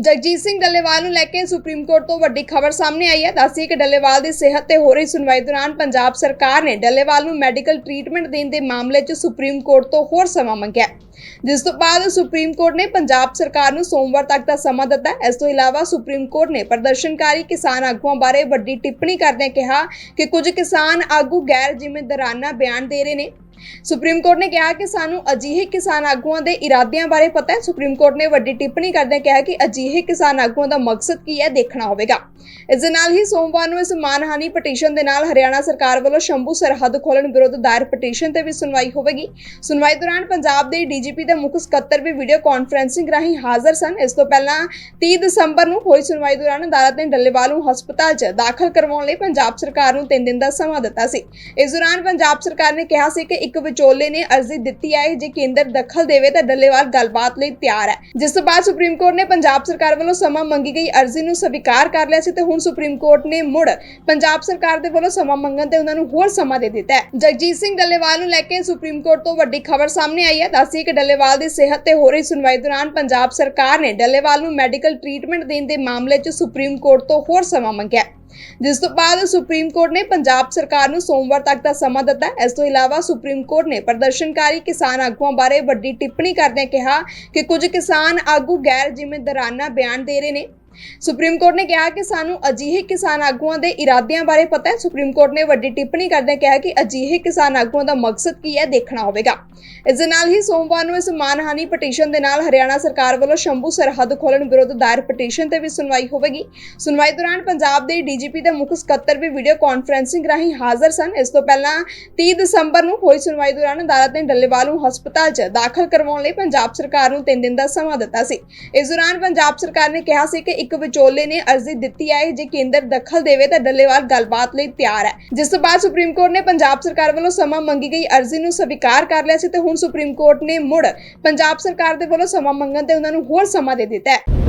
ਜਗਜੀਤ ਸਿੰਘ ਡੱਲੇਵਾਲ ਨੂੰ ਲੈ ਕੇ supreme court ਤੋਂ ਵੱਡੀ ਖਬਰ ਸਾਹਮਣੇ ਆਈ ਹੈ। ਦੱਸਦੀ ਕਿ ਡੱਲੇਵਾਲ ਦੀ ਸਿਹਤ ਤੇ ਹੋ ਰਹੀ ਸੁਣਵਾਈ ਦੌਰਾਨ ਪੰਜਾਬ ਸਰਕਾਰ ਨੇ ਡੱਲੇਵਾਲ ਨੂੰ ਮੈਡੀਕਲ ਟ੍ਰੀਟਮੈਂਟ ਦੇਣ ਦੇ ਮਾਮਲੇ 'ਚ ਸੁਪਰੀਮ ਕੋਰਟ ਤੋਂ ਹੋਰ ਸਮਾਂ ਮੰਗਿਆ। ਜਿਸ ਤੋਂ ਬਾਅਦ ਸੁਪਰੀਮ ਕੋਰਟ ਨੇ ਪੰਜਾਬ ਸਰਕਾਰ ਨੂੰ ਸੋਮਵਾਰ ਤੱਕ ਦਾ ਸਮਾਂ ਦਿੱਤਾ। ਇਸ ਤੋਂ ਇਲਾਵਾ ਸੁਪਰੀਮ ਕੋਰਟ ਨੇ ਪ੍ਰਦਰਸ਼ਨਕਾਰੀ ਕਿਸਾਨ ਆਗੂਆਂ ਬਾਰੇ ਵੱਡੀ ਟਿੱਪਣੀ ਕਰਦਿਆਂ ਕਿਹਾ ਕਿ ਕੁਝ ਕਿਸਾਨ ਆਗੂ ਗੈਰ ਜ਼ਿੰਮੇਦਾਰਾਨਾ ਬਿਆਨ ਦੇ ਰਹੇ ਨੇ। ਸੁਪਰੀਮ ਕੋਰਟ ਨੇ ਕਿਹਾ ਕਿ ਸਾਨੂੰ ਅਜਿਹੇ ਕਿਸਾਨ ਆਗੂਆਂ ਦੇ ਇਰਾਦਿਆਂ ਬਾਰੇ ਪਤਾ ਹੈ। ਸੁਪਰੀਮ ਕੋਰਟ ਨੇ ਵੱਡੀ ਟਿੱਪਣੀ ਕਰਦਿਆਂ ਕਿਹਾ ਕਿ ਅਜਿਹੇ ਕਿਸਾਨ ਆਗੂਆਂ ਦਾ ਮਕਸਦ ਕੀ ਹੈ, ਦੇਖਣਾ ਹੋਵੇਗਾ। ਇਸ ਦੇ ਨਾਲ ਹੀ ਸੋਮਵਾਰ ਨੂੰ ਇਸ ਮਾਨਹਾਨੀ ਪਟੀਸ਼ਨ ਦੇ ਨਾਲ ਹਰਿਆਣਾ ਸਰਕਾਰ ਵੱਲੋਂ ਸ਼ੰਭੂ ਸਰਹੱਦ ਖੋਲਣ ਵਿਰੁੱਧ ਦਾਇਰ ਪਟੀਸ਼ਨ ਤੇ ਵੀ ਸੁਣਵਾਈ ਹੋਵੇਗੀ। ਸੁਣਵਾਈ ਦੌਰਾਨ ਪੰਜਾਬ ਦੇ ਡੀਜੀਪੀ ਦੇ ਮੁੱਖ ਸਕੱਤਰ ਵੀ ਵੀਡੀਓ ਕਾਨਫਰੈਂਸਿੰਗ ਰਾਹੀਂ ਹਾਜ਼ਰ ਸਨ। ਇਸ ਤੋਂ ਪਹਿਲਾਂ 30 ਦਸੰਬਰ ਨੂੰ ਹੋਈ ਸੁਣਵਾਈ ਦੌਰਾਨ ਅਦਾਲਤ ਨੇ ਡੱਲੇਵਾਲ ਨੂੰ ਹਸਪਤਾਲ 'ਚ ਦਾਖਲ ਕਰਵਾਉਣ ਲਈ ਪੰਜਾਬ ਸਰਕਾਰ ਨੂੰ 3 ਦਿਨ ਦਾ ਸਮਾਂ ਦਿੱਤਾ ਸੀ। ਇਸ ਦੌਰਾਨ ਪੰਜਾਬ ਸਰਕਾਰ ਨੇ ਕਿਹਾ ਸੀ ਕਿ ਇੱਕ ਵਿਚੋਲੇ ਨੇ ਅਰਜ਼ੀ ਦਿੱਤੀ ਹੈ ਜੇ ਕੇਂਦਰ ਦਖਲ ਦੇਵੇ ਤਾਂ ਡੱਲੇਵਾਲ ਗੱਲਬਾਤ ਲਈ ਤਿਆਰ ਹੈ। ਜਿਸ ਤੋਂ ਬਾਅਦ ਸੁਪਰੀਮ ਕੋਰਟ ਨੇ ਪੰਜਾਬ ਸਰਕਾਰ ਵੱਲੋਂ ਸਮਾਂ ਮੰਗੀ ਗਈ ਅਰਜ਼ੀ ਨੂੰ ਸਵੀਕਾਰ ਕਰ ਲਿਆ ਸੀ ਤੇ ਹੁਣ ਸੁਪਰੀਮ ਕੋਰਟ ਨੇ ਮੁੜ ਪੰਜਾਬ ਸਰਕਾਰ ਦੇ ਵੱਲੋਂ ਸਮਾਂ ਮੰਗਣ ਤੇ ਉਹਨਾਂ ਨੂੰ ਹੋਰ ਸਮਾਂ ਦੇ ਦਿੱਤਾ ਹੈ। ਜਗਜੀਤ ਸਿੰਘ ਡੱਲੇਵਾਲ ਨੂੰ ਲੈ ਕੇ ਸੁਪਰੀਮ ਕੋਰਟ ਤੋਂ ਵੱਡੀ ਖਬਰ ਸਾਹਮਣੇ ਆਈ ਹੈ। ਦੱਸਦੀ ਕਿ ਡੱਲੇਵਾਲ ਦੀ ਸਿਹਤ ਤੇ ਹੋ ਰਹੀ ਸੁਣਵਾਈ ਦੌਰਾਨ ਪੰਜਾਬ ਸਰਕਾਰ ਨੇ ਡੱਲੇਵਾਲ ਨੂੰ ਮੈਡੀਕਲ ਟ੍ਰੀਟਮੈਂਟ ਦੇਣ ਦੇ ਮਾਮਲੇ 'ਚ ਸੁਪਰੀਮ ਕੋਰਟ ਤੋਂ ਹੋਰ ਸਮਾਂ ਮੰਗਿਆ ਜਿਸ ਤੋਂ ਬਾਅਦ ਸੁਪਰੀਮ ਕੋਰਟ ਨੇ ਪੰਜਾਬ ਸਰਕਾਰ ਨੂੰ ਸੋਮਵਾਰ ਤੱਕ ਦਾ ਸਮਾਂ ਦਿੱਤਾ ਇਸ ਤੋਂ ਇਲਾਵਾ ਸੁਪਰੀਮ ਕੋਰਟ ਨੇ ਪ੍ਰਦਰਸ਼ਨਕਾਰੀ ਕਿਸਾਨ ਆਗੂਆਂ ਬਾਰੇ ਵੱਡੀ ਟਿੱਪਣੀ ਕਰਦਿਆਂ ਕਿਹਾ ਕਿ ਕੁਝ ਕਿਸਾਨ ਆਗੂ ਗੈਰ ਜ਼ਿੰਮੇਦਾਰਾਨਾ ਬਿਆਨ ਦੇ ਰਹੇ ਨੇ। ਸੁਪਰੀਮ ਕੋਰਟ ਨੇ ਕਿਹਾ ਕਿ ਸਾਨੂੰ ਅਜਿਹੇ ਕਿਸਾਨ ਆਗੂਆਂ ਦੇ ਇਰਾਦਿਆਂ ਬਾਰੇ ਪਤਾ ਹੈ। ਸੁਪਰੀਮ ਕੋਰਟ ਨੇ ਵੱਡੀ ਟਿੱਪਣੀ ਕਰਦਿਆਂ ਕਿਹਾ ਕਿ ਅਜਿਹੇ ਕਿਸਾਨ ਆਗੂਆਂ ਦਾ ਮਕਸਦ ਕੀ ਹੈ ਦੇਖਣਾ ਹੋਵੇਗਾ। ਇਸ ਦੇ ਨਾਲ ਹੀ ਸੋਮਵਾਰ ਨੂੰ ਇਸ ਮਾਨਹਾਨੀ ਪਟੀਸ਼ਨ ਦੇ ਨਾਲ ਹਰਿਆਣਾ ਸਰਕਾਰ ਵੱਲੋਂ ਸ਼ੰਭੂ ਸਰਹੱਦ ਖੋਲਣ ਵਿਰੁੱਧ ਦਾਇਰ ਪਟੀਸ਼ਨ ਤੇ ਵੀ ਸੁਣਵਾਈ ਹੋਵੇਗੀ। ਸੁਣਵਾਈ ਦੌਰਾਨ ਪੰਜਾਬ ਦੇ ਡੀਜੀਪੀ ਦੇ ਮੁੱਖ ਸਕੱਤਰ ਵੀ ਵੀਡੀਓ ਕਾਨਫਰੈਂਸਿੰਗ ਰਾਹੀਂ ਹਾਜ਼ਰ ਸਨ। ਇਸ ਤੋਂ ਪਹਿਲਾਂ 30 ਦਸੰਬਰ ਨੂੰ ਹੋਈ ਸੁਣਵਾਈ ਦੌਰਾਨ ਅਦਾਲਤ ਨੇ ਡੱਲੇਵਾਲ ਨੂੰ ਹਸਪਤਾਲ 'ਚ ਦਾਖਲ ਕਰਵਾਉਣ ਲਈ ਪੰਜਾਬ ਸਰਕਾਰ ਨੂੰ 3 ਦਿਨ ਦਾ ਸਮਾਂ ਦਿੱਤਾ ਸੀ। ਇਸ ਦੌਰਾਨ ਪੰਜਾਬ ਸਰਕਾਰ ਨੇ ਕਿਹਾ ਸੀ ਕਿ ਇੱਕ ਵਿਚੋਲੇ ਨੇ ਅਰਜ਼ੀ ਦਿੱਤੀ ਹੈ ਜੇ ਕੇਂਦਰ ਦਖਲ ਦੇਵੇ ਤਾਂ ਡੱਲੇਵਾਲ ਗੱਲਬਾਤ ਲਈ ਤਿਆਰ ਹੈ। ਜਿਸ ਤੋਂ ਬਾਅਦ ਸੁਪਰੀਮ ਕੋਰਟ ਨੇ ਪੰਜਾਬ ਸਰਕਾਰ ਵੱਲੋਂ ਸਮਾਂ ਮੰਗੀ ਗਈ ਅਰਜ਼ੀ ਨੂੰ ਸਵੀਕਾਰ ਕਰ ਲਿਆ ਸੀ ਤੇ ਹੁਣ ਸੁਪਰੀਮ ਕੋਰਟ ਨੇ ਮੁੜ ਪੰਜਾਬ ਸਰਕਾਰ ਦੇ ਵੱਲੋਂ ਸਮਾਂ ਮੰਗਣ ਤੇ ਉਹਨਾਂ ਨੂੰ ਹੋਰ ਸਮਾਂ ਦੇ ਦਿੱਤਾ ਹੈ।